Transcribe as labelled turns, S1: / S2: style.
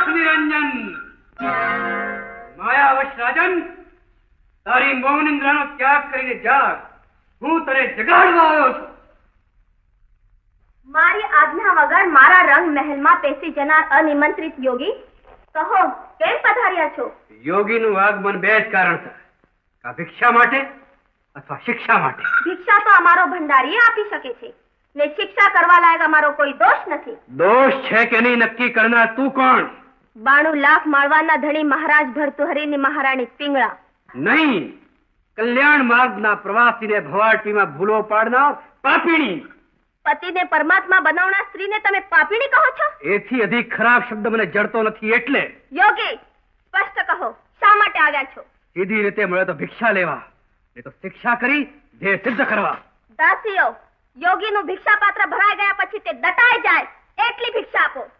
S1: શાબાશ નિરંજન માયાવશ રાજન તારી મૌન ઇન્દ્રનો ત્યાગ કરીને જાગ હું તને જગાડવા આવ્યો છું
S2: મારી આજ્ઞા વગર મારા રંગ મહેલમાં પેસી જનાર અનિમંત્રિત યોગી કહો કેમ પધાર્યા છો
S1: યોગીનું આગમન બે જ કારણ કા ભિક્ષા માટે અથવા શિક્ષા માટે?
S2: ભિક્ષા તો અમારો ભંડારી આપી શકે છે. ને શિક્ષા કરવા લાયક અમારો કોઈ દોષ નથી.
S1: દોષ છે કે નહીં નક્કી કરનાર તું કોણ?
S2: બાણું લાખ માળવાના ધણી મહારાજ ભરતુહરીની મહારાણી પિંગળા.
S1: નહીં કલ્યાણ માર્ગના પ્રવાસીને ભવાટીમાં ભૂલો પાડનાર પાપીણી.
S2: પતિને પરમાત્મા બનાવનાર સ્ત્રીને તમે પાપીણી કહો છો?
S1: એથી અધિક ખરાબ શબ્દ મને જડતો નથી એટલે
S2: યોગી સ્પષ્ટ કહો શા માટે આવ્યા છો?
S1: સીધી રીતે મળે તો ભિક્ષા લેવા એ તો શિક્ષા કરી જે સિદ્ધ કરવા.
S2: દાસીઓ યોગીનું ભિક્ષા પાત્ર ભરાઈ ગયા પછી તે દટાઈ જાય એટલી ભિક્ષા આપો.